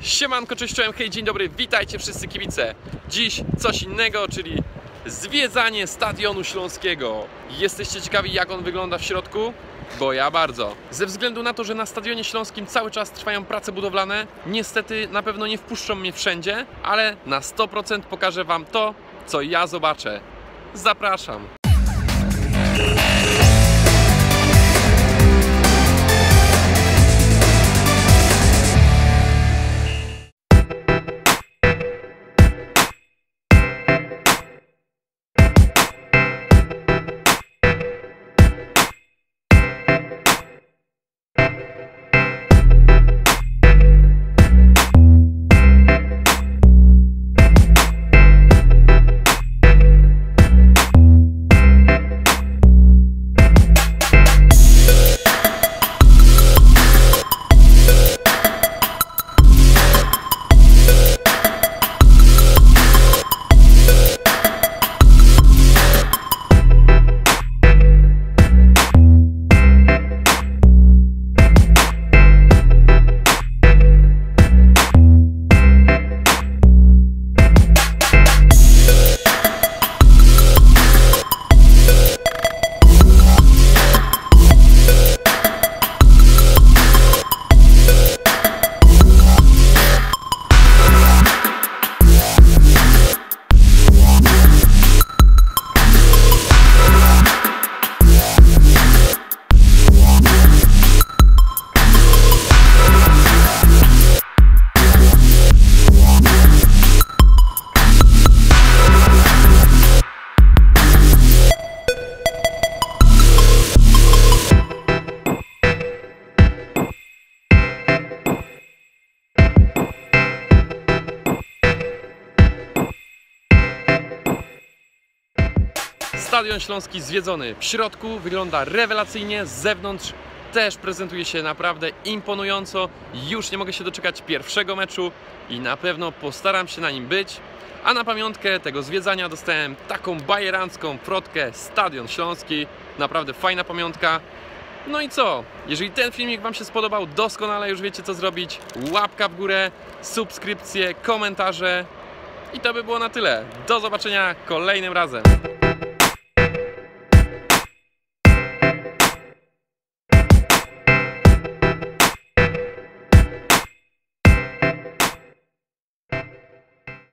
Siemanko, cześć, czołem, hej, dzień dobry, witajcie wszyscy kibice. Dziś coś innego, czyli zwiedzanie Stadionu Śląskiego. Jesteście ciekawi jak on wygląda w środku? Bo ja bardzo. Ze względu na to, że na Stadionie Śląskim cały czas trwają prace budowlane, niestety na pewno nie wpuszczą mnie wszędzie, ale na 100% pokażę Wam to, co ja zobaczę. Zapraszam. Stadion Śląski zwiedzony. W środku wygląda rewelacyjnie, z zewnątrz też prezentuje się naprawdę imponująco. Już nie mogę się doczekać pierwszego meczu i na pewno postaram się na nim być. A na pamiątkę tego zwiedzania dostałem taką bajerancką frotkę Stadion Śląski. Naprawdę fajna pamiątka. No i co? Jeżeli ten filmik Wam się spodobał, doskonale już wiecie co zrobić. Łapka w górę, subskrypcje, komentarze. I to by było na tyle. Do zobaczenia kolejnym razem.